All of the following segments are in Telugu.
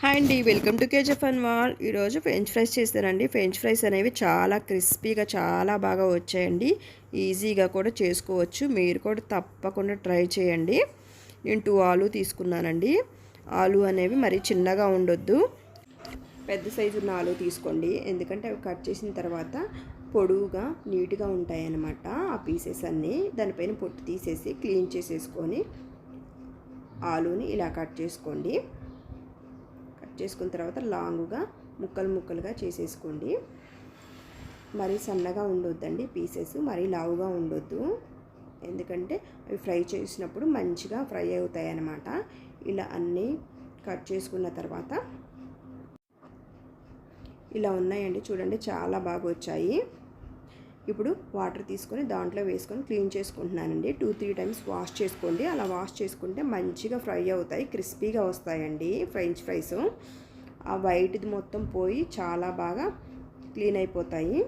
హాయ్ అండి వెల్కమ్ టు కేజెఫ్ అండ్ వాల్. ఈరోజు ఫ్రెంచ్ ఫ్రైస్ చేస్తానండి ఫ్రెంచ్ ఫ్రైస్ అనేవి చాలా క్రిస్పీగా చాలా బాగా వచ్చాయండి. ఈజీగా కూడా చేసుకోవచ్చు. మీరు కూడా తప్పకుండా ట్రై చేయండి. నేను టూ ఆలు తీసుకున్నానండి. ఆలు అనేవి మరి చిన్నగా ఉండొద్దు. పెద్ద సైజు ఉన్న ఆలు తీసుకోండి. ఎందుకంటే అవి కట్ చేసిన తర్వాత పొడువుగా నీట్గా ఉంటాయి అన్నమాట ఆ పీసెస్ అన్నీ. దానిపైన పొట్టు తీసేసి క్లీన్ చేసేసుకొని ఆలుని ఇలా కట్ చేసుకోండి. కట్ చేసుకున్న తర్వాత లాంగ్గా ముక్కలు ముక్కలుగా చేసేసుకోండి. మరీ సన్నగా ఉండొద్దండి పీసెస్ మరీ లావుగా ఉండొద్దు. ఎందుకంటే అవి ఫ్రై చేసినప్పుడు మంచిగా ఫ్రై అవుతాయి అన్నమాట ఇలా అన్నీ కట్ చేసుకున్న తర్వాత ఇలా ఉన్నాయండి. చూడండి చాలా బాగా వచ్చాయి. ఇప్పుడు వాటర్ తీసుకొని దాంట్లో వేసుకొని క్లీన్ చేసుకుంటున్నానండి. టూ త్రీ టైమ్స్ వాష్ చేసుకోండి. అలా వాష్ చేసుకుంటే మంచిగా ఫ్రై అవుతాయి క్రిస్పీగా వస్తాయండి ఫ్రెంచ్ ఫ్రైస్. ఆ వైట్ది మొత్తం పోయి చాలా బాగా క్లీన్ అయిపోతాయి.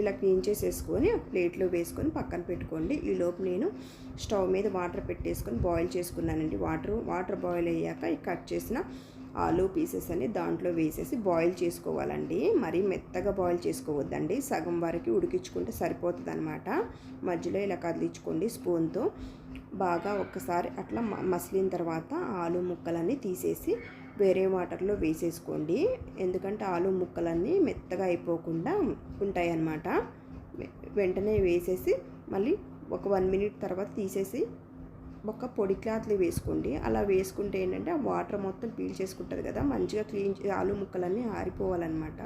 ఇలా క్లీన్ చేసేసుకొని ప్లేట్లో వేసుకొని పక్కన పెట్టుకోండి. ఈలోపు నేను స్టవ్ మీద వాటర్ పెట్టేసుకొని బాయిల్ చేసుకున్నానండి. వాటర్ వాటర్ బాయిల్ అయ్యాక కట్ చేసిన ఆలు పీసెస్ అని దాంట్లో వేసేసి బాయిల్ చేసుకోవాలండి. మరీ మెత్తగా బాయిల్ చేసుకోవద్దండి. సగం వరకు ఉడికించుకుంటే సరిపోతుంది అనమాట మధ్యలో ఇలా కదిలించుకోండి స్పూన్తో. బాగా ఒక్కసారి అట్లా మసిలిన తర్వాత ఆలు ముక్కలన్నీ తీసేసి వేరే వాటర్లో వేసేసుకోండి. ఎందుకంటే ఆలు ముక్కలన్నీ మెత్తగా అయిపోకుండా ఉంటాయి అన్నమాట వెంటనే వేసేసి మళ్ళీ ఒక వన్ మినిట్ తర్వాత తీసేసి ఒక పొడి క్లాత్లు వేసుకోండి. అలా వేసుకుంటే ఏంటంటే ఆ వాటర్ మొత్తం పీల్ చేసుకుంటుంది కదా. మంచిగా క్లీన్ ఆలు ముక్కలన్నీ ఆరిపోవాలన్నమాట.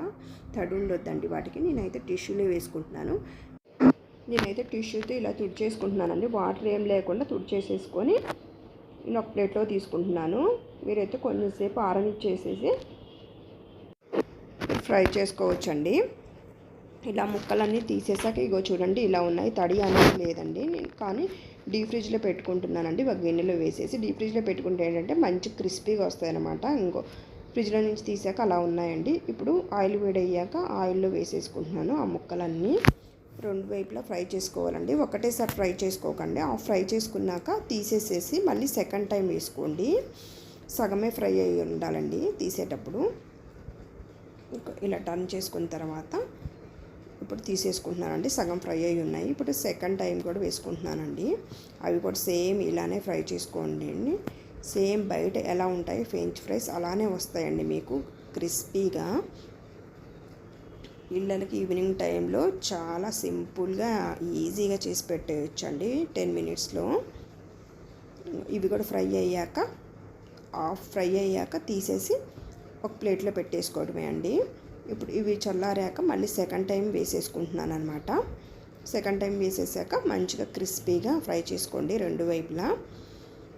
తడి ఉండొద్దండి వాటికి. నేనైతే టిష్యూలే వేసుకుంటున్నాను. నేనైతే టిష్యూతో ఇలా తుడిచేసుకుంటున్నానండి. వాటర్ ఏం లేకుండా తుడిచేసేసుకొని నేను ఒక ప్లేట్లో తీసుకుంటున్నాను. మీరైతే కొంచెంసేపు ఆరనిచ్చేసేసి ఫ్రై చేసుకోవచ్చండి. ఇలా ముక్కలన్నీ తీసేసాక ఇగో చూడండి ఇలా ఉన్నాయి. తడి అనేది లేదండి. నేను కానీ డీప్ ఫ్రిడ్జ్లో పెట్టుకుంటున్నానండి. ఒక గిన్నెలో వేసేసి డీప్ ఫ్రిడ్జ్లో పెట్టుకుంటే ఏంటంటే మంచి క్రిస్పీగా వస్తాయన్నమాట. ఇంకో ఫ్రిడ్జ్లో నుంచి తీసాక అలా ఉన్నాయండి. ఇప్పుడు ఆయిల్ వేడయ్యాక ఆయిల్లో వేసేసుకుంటున్నాను ఆ ముక్కలన్నీ. రెండు వైపులా ఫ్రై చేసుకోవాలండి. ఒకటేసారి ఫ్రై చేసుకోకండి. ఆ ఫ్రై చేసుకున్నాక తీసేసేసి మళ్ళీ సెకండ్ టైం వేసుకోండి. సగమే ఫ్రై అయ్యి ఉండాలండి తీసేటప్పుడు. ఇలా టర్న్ చేసుకున్న తర్వాత ఇప్పుడు తీసేసుకుంటున్నానండి. సగం ఫ్రై అయి ఉన్నాయి. ఇప్పుడు సెకండ్ టైం కూడా వేసుకుంటున్నానండి. అవి కూడా సేమ్ ఇలానే ఫ్రై చేసుకోండి సేమ్ బయట ఎలా ఉంటాయి ఫ్రెంచ్ ఫ్రైస్ అలానే వస్తాయండి మీకు క్రిస్పీగా. పిల్లలకి ఈవినింగ్ టైంలో చాలా సింపుల్గా ఈజీగా చేసి పెట్టేయచ్చు అండి టెన్ మినిట్స్లో. ఇవి కూడా ఫ్రై అయ్యాక ఆఫ్ ఫ్రై అయ్యాక తీసేసి ఒక ప్లేట్లో పెట్టేసుకోవడమే అండి. ఇప్పుడు ఇవి చల్లారాక మళ్ళీ సెకండ్ టైం వేసేసుకుంటున్నాను అనమాట సెకండ్ టైం వేసేసాక మంచిగా క్రిస్పీగా ఫ్రై చేసుకోండి రెండు వైపులా.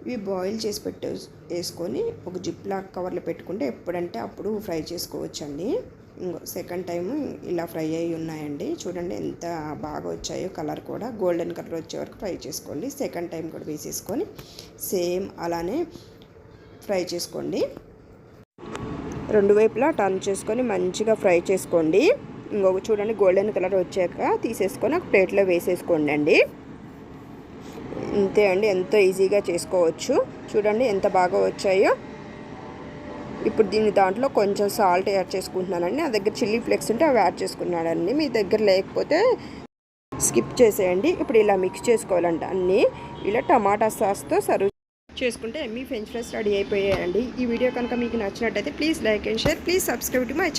ఇవి బాయిల్ చేసి పెట్టే వేసుకొని ఒక జిప్ లాక్ కవర్లో పెట్టుకుంటే ఎప్పుడంటే అప్పుడు ఫ్రై చేసుకోవచ్చండి. ఇంకో సెకండ్ టైం ఇలా ఫ్రై అయ్యి ఉన్నాయండి. చూడండి ఎంత బాగా వచ్చాయో కలర్ కూడా గోల్డెన్ కలర్ వచ్చే వరకు ఫ్రై చేసుకోండి. సెకండ్ టైం కూడా వేసేసుకొని సేమ్ అలానే ఫ్రై చేసుకోండి. రెండు వైపులా టర్న్ చేసుకొని మంచిగా ఫ్రై చేసుకోండి. ఇంకొక చూడండి గోల్డెన్ కలర్ వచ్చాక తీసేసుకొని ఒక ప్లేట్లో వేసేసుకోండి అండి. అంతే అండి ఎంతో ఈజీగా చేసుకోవచ్చు. చూడండి ఎంత బాగా వచ్చాయో. ఇప్పుడు దీని దాంట్లో కొంచెం సాల్ట్ యాడ్ చేసుకుంటున్నానండి. నా దగ్గర చిల్లీ ఫ్లేక్స్ ఉంటే అవి యాడ్ చేసుకున్నాడండి మీ దగ్గర లేకపోతే స్కిప్ చేసేయండి. ఇప్పుడు ఇలా మిక్స్ చేసుకోవాలంట అన్నీ. ఇలా టమాటా సాస్తో సర్వ్ చేసుకుంటే మీ ఫ్రెంచ్ ఫ్రైస్ రెడీ అయిపోయాయండి. ఈ వీడియో కనుక మీకు నచ్చినట్టయితే please like and share please subscribe to my